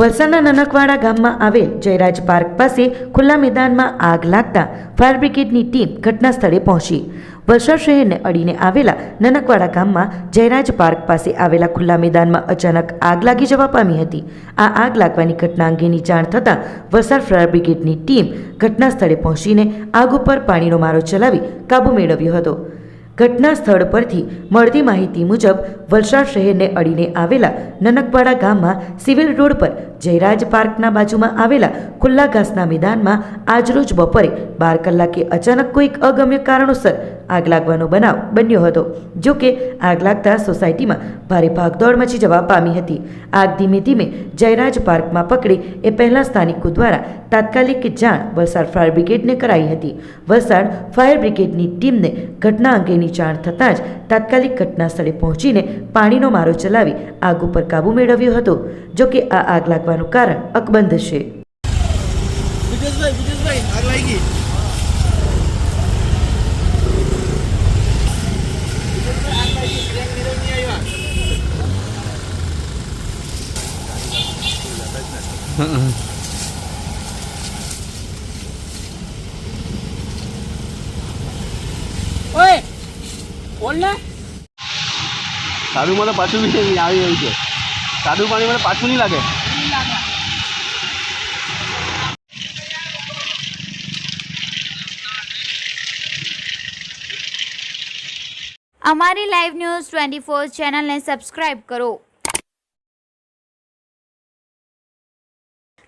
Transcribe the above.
વલસાડના નનકવાડા ગામમાં આવેલ જયરાજ પાર્ક પાસે ખુલ્લા મેદાનમાં આગ લાગતા ફાયર બ્રિગેડની ટીમ ઘટના સ્થળે પહોંચી. વલસાડ શહેરને અડીને આવેલા નનકવાડા ગામમાં જયરાજ પાર્ક પાસે આવેલા ખુલ્લા મેદાનમાં અચાનક આગ લાગી જવા પામી હતી. આ આગ લાગવાની ઘટના અંગેની જાણ થતાં વલસાડ ફાયર બ્રિગેડની ટીમ ઘટના સ્થળે પહોંચીને આગ ઉપર પાણીનો મારો ચલાવી કાબૂ મેળવ્યો હતો. ઘટના સ્થળ પરથી મળતી માહિતી મુજબ વલસાડ શહેરને અડીને આવેલા નનકપાડા ગામમાં સિવિલ રોડ પર જયરાજ પાર્કના બાજુમાં આવેલા ખુલ્લા ઘાસના મેદાનમાં આજરોજ બપોરે બાર કલાકે અચાનક કોઈક અગમ્ય કારણોસર આગ લાગવાનો બનાવ બન્યો હતો. જો કે આગ લાગતા સોસાયટીમાં ભારે ભાગદોડ મચી જવા પામી હતી. આગ ધીમે ધીમે જયરાજ પાર્કમાં પકડે એ પહેલાં સ્થાનિકો દ્વારા તાત્કાલિક જાણ વલસાડ ફાયર બ્રિગેડને કરાઈ હતી. વલસાડ ફાયર બ્રિગેડની ટીમને ઘટના અંગેની જાણ થતાં જ તાત્કાલિક ઘટના સ્થળે પહોંચીને પાણીનો મારો ચલાવી આગ ઉપર કાબૂ મેળવ્યો હતો. જો કે આ આગ લાગવાનું કારણ અકબંધ છે. વિજેશભાઈ વિજેશભાઈ આગ લાગી આગ લાગી ક્રેક નિરવ નહીં આવ્યા ઓય બોલ ને સાદુમાં તો પાછું બી આવી રહ્યું છે. સાદું પાણી મને પાછું નહીં લાગે. અમારી લાઈવ ન્યૂઝ ટ્વેન્ટી ફોર ચેનલને સબસ્ક્રાઈબ કરો.